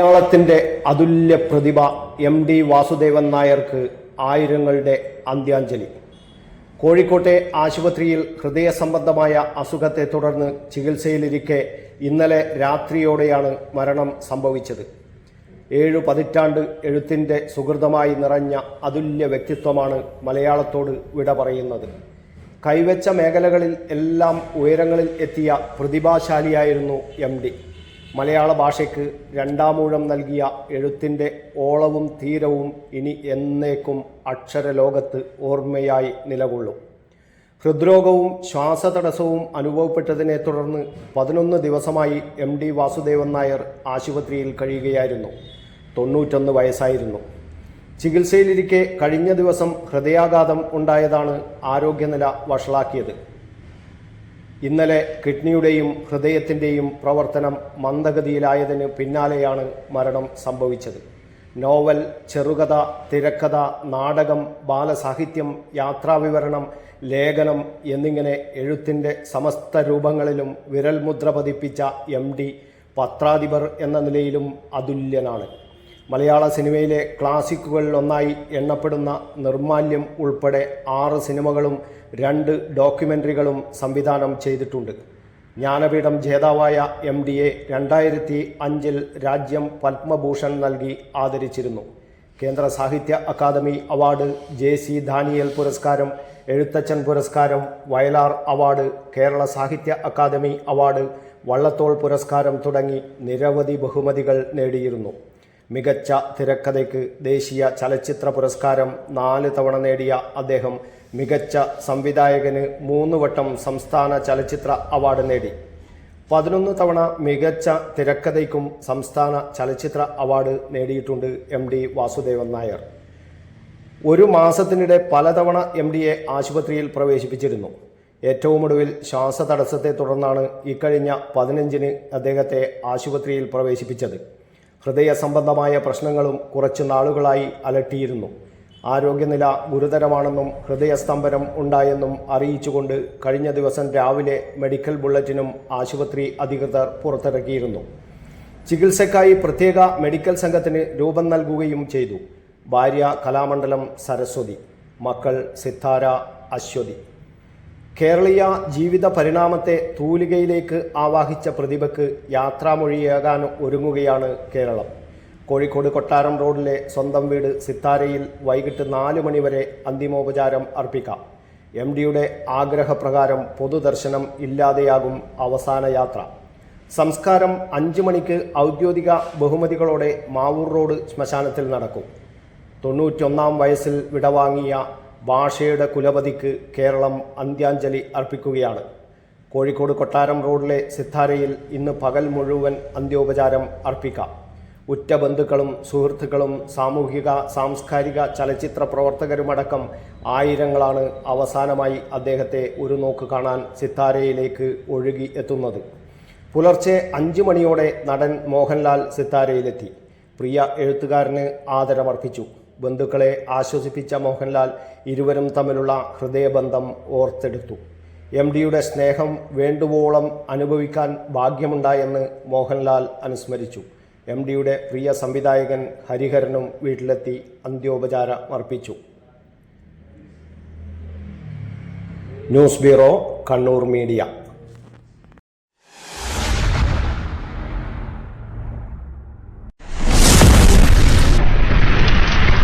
മലയാളത്തിന്റെ അതുല്യ പ്രതിഭ എം ഡി വാസുദേവൻ നായർക്ക് ആയിരങ്ങളുടെ അന്ത്യാഞ്ജലി. കോഴിക്കോട്ടെ ആശുപത്രിയിൽ ഹൃദയ സംബന്ധമായ അസുഖത്തെ തുടർന്ന് ചികിത്സയിലിരിക്കെ ഇന്നലെ രാത്രിയോടെയാണ് മരണം സംഭവിച്ചത്. ഏഴു പതിറ്റാണ്ട് എഴുത്തിന്റെ സുഹൃതമായി നിറഞ്ഞ അതുല്യ വ്യക്തിത്വമാണ് മലയാളത്തോട് വിട പറയുന്നത്. കൈവച്ച മേഖലകളിൽ എല്ലാം ഉയരങ്ങളിൽ എത്തിയ പ്രതിഭാശാലിയായിരുന്നു എം ഡി. മലയാള ഭാഷയ്ക്ക് രണ്ടാമൂഴം നൽകിയ എഴുത്തിന്റെ ഓളവും തീരവും ഇനി എന്നേക്കും അക്ഷരലോകത്ത് ഓർമ്മയായി നിലകൊള്ളും. ഹൃദ്രോഗവും ശ്വാസതടസ്സവും അനുഭവപ്പെട്ടതിനെ തുടർന്ന് പതിനൊന്ന് ദിവസമായി എം ഡി വാസുദേവൻ നായർ ആശുപത്രിയിൽ കഴിയുകയായിരുന്നു. തൊണ്ണൂറ്റൊന്ന് വയസ്സായിരുന്നു. ചികിത്സയിലിരിക്കെ കഴിഞ്ഞ ദിവസം ഹൃദയാഘാതം ഉണ്ടായതാണ് ആരോഗ്യനില വഷളാക്കിയത്. ഇന്നലെ കിഡ്നിയുടെയും ഹൃദയത്തിന്റെയും പ്രവർത്തനം മന്ദഗതിയിലായതിന് പിന്നാലെയാണ് മരണം സംഭവിച്ചത്. നോവൽ ചെറുകഥ തിരക്കഥ നാടകം ബാലസാഹിത്യം യാത്രാവിവരണം ലേഖനം എന്നിങ്ങനെ എഴുത്തിന്റെ സമസ്ത രൂപങ്ങളിലും വിരൽമുദ്ര പതിപ്പിച്ച എം ഡി പത്രാധിപർ എന്ന നിലയിലും അതുല്യനാണ്. മലയാള സിനിമയിലെ ക്ലാസിക്കുകളിൽ ഒന്നായി എണ്ണപ്പെടുന്ന നിർമാല്യം ഉൾപ്പെടെ ആറ് സിനിമകളും രണ്ട് ഡോക്യുമെന്ററികളും സംവിധാനം ചെയ്തിട്ടുണ്ട്. ജ്ഞാനപീഠം ജേതാവായ എം ഡി എ രണ്ടായിരത്തി അഞ്ചിൽ രാജ്യം പത്മഭൂഷൺ നൽകി ആദരിച്ചിരുന്നു. കേന്ദ്ര Sahitya Akademi award J C Daniel പുരസ്കാരം എഴുത്തച്ഛൻ പുരസ്കാരം വയലാർ അവാർഡ് കേരള സാഹിത്യ അക്കാദമി അവാർഡ് വള്ളത്തോൾ പുരസ്കാരം തുടങ്ങി നിരവധി ബഹുമതികൾ നേടിയിരുന്നു. മികച്ച തിരക്കഥയ്ക്ക് ദേശീയ ചലച്ചിത്ര പുരസ്കാരം നാല് തവണ നേടിയ അദ്ദേഹം മികച്ച സംവിധായകന് മൂന്ന് വട്ടം സംസ്ഥാന ചലച്ചിത്ര അവാർഡ് നേടി. പതിനൊന്ന് തവണ മികച്ച തിരക്കഥയ്ക്കും സംസ്ഥാന ചലച്ചിത്ര അവാർഡ് നേടിയിട്ടുണ്ട് എം ഡി വാസുദേവൻ നായർ. ഒരു മാസത്തിനിടെ പലതവണ എം ഡിയെ ആശുപത്രിയിൽ പ്രവേശിപ്പിച്ചിരുന്നു. ഏറ്റവും ഒടുവിൽ ശ്വാസതടസ്സത്തെ തുടർന്നാണ് ഇക്കഴിഞ്ഞ പതിനഞ്ചിന് അദ്ദേഹത്തെ ആശുപത്രിയിൽ പ്രവേശിപ്പിച്ചത്. ഹൃദയ സംബന്ധമായ പ്രശ്നങ്ങളും കുറച്ചു നാളുകളായി അലട്ടിയിരുന്നു. ആരോഗ്യനില ഗുരുതരമാണെന്നും ഹൃദയസ്തംഭനം ഉണ്ടായെന്നും അറിയിച്ചുകൊണ്ട് കഴിഞ്ഞ ദിവസം രാവിലെ മെഡിക്കൽ ബുള്ളറ്റിനും ആശുപത്രി അധികൃതർ പുറത്തിറക്കിയിരുന്നു. ചികിത്സയ്ക്കായി പ്രത്യേക മെഡിക്കൽ സംഘത്തിന് രൂപം നൽകുകയും ചെയ്തു. ഭാര്യ കലാമണ്ഡലം സരസ്വതി മക്കൾ സിത്താര അശ്വതി. കേരളീയ ജീവിത പരിണാമത്തെ തൂലികയിലേക്ക് ആവാഹിച്ച പ്രതിഭയ്ക്ക് യാത്രാമൊഴിയാകാൻ ഒരുങ്ങുകയാണ് കേരളം. കോഴിക്കോട് കൊട്ടാരം റോഡിലെ സ്വന്തം വീട് സിത്താരയിൽ വൈകിട്ട് നാല് മണിവരെ അന്തിമോപചാരം അർപ്പിക്കാം. എം ഡിയുടെ ആഗ്രഹപ്രകാരം പൊതുദർശനം ഇല്ലാതെയാകും അവസാന യാത്ര. സംസ്കാരം അഞ്ചു മണിക്ക് ഔദ്യോഗിക ബഹുമതികളോടെ മാവൂർ റോഡ് ശ്മശാനത്തിൽ നടക്കും. തൊണ്ണൂറ്റൊന്നാം വയസ്സിൽ വിടവാങ്ങിയ ഭാഷയുടെ കുലപതിക്ക് കേരളം അന്ത്യാഞ്ജലി അർപ്പിക്കുകയാണ്. കോഴിക്കോട് കൊട്ടാരം റോഡിലെ സിത്താരയിൽ ഇന്ന് പകൽ മുഴുവൻ അന്ത്യോപചാരം അർപ്പിക്കാം. ഉറ്റ ബന്ധുക്കളും സുഹൃത്തുക്കളും സാമൂഹിക സാംസ്കാരിക ചലച്ചിത്ര പ്രവർത്തകരുമടക്കം ആയിരങ്ങളാണ് അവസാനമായി അദ്ദേഹത്തെ ഒരു നോക്ക് കാണാൻ സിത്താരയിലേക്ക് ഒഴുകി എത്തുന്നത്. പുലർച്ചെ അഞ്ചു മണിയോടെ നടൻ മോഹൻലാൽ സിത്താരയിലെത്തി പ്രിയ എഴുത്തുകാരന് ആദരമർപ്പിച്ചു. ബന്ധുക്കളെ ആശ്വസിപ്പിച്ച മോഹൻലാൽ ഇരുവരും തമ്മിലുള്ള ഹൃദയബന്ധം ഓർത്തെടുത്തു. എം ഡിയുടെ സ്നേഹം വേണ്ടുവോളം അനുഭവിക്കാൻ ഭാഗ്യമുണ്ടായെന്ന് മോഹൻലാൽ അനുസ്മരിച്ചു. എം ഡിയുടെ പ്രിയ സംവിധായകൻ ഹരിഹരനും വീട്ടിലെത്തി അന്ത്യോപചാരം അർപ്പിച്ചു. News bureau Kannur media.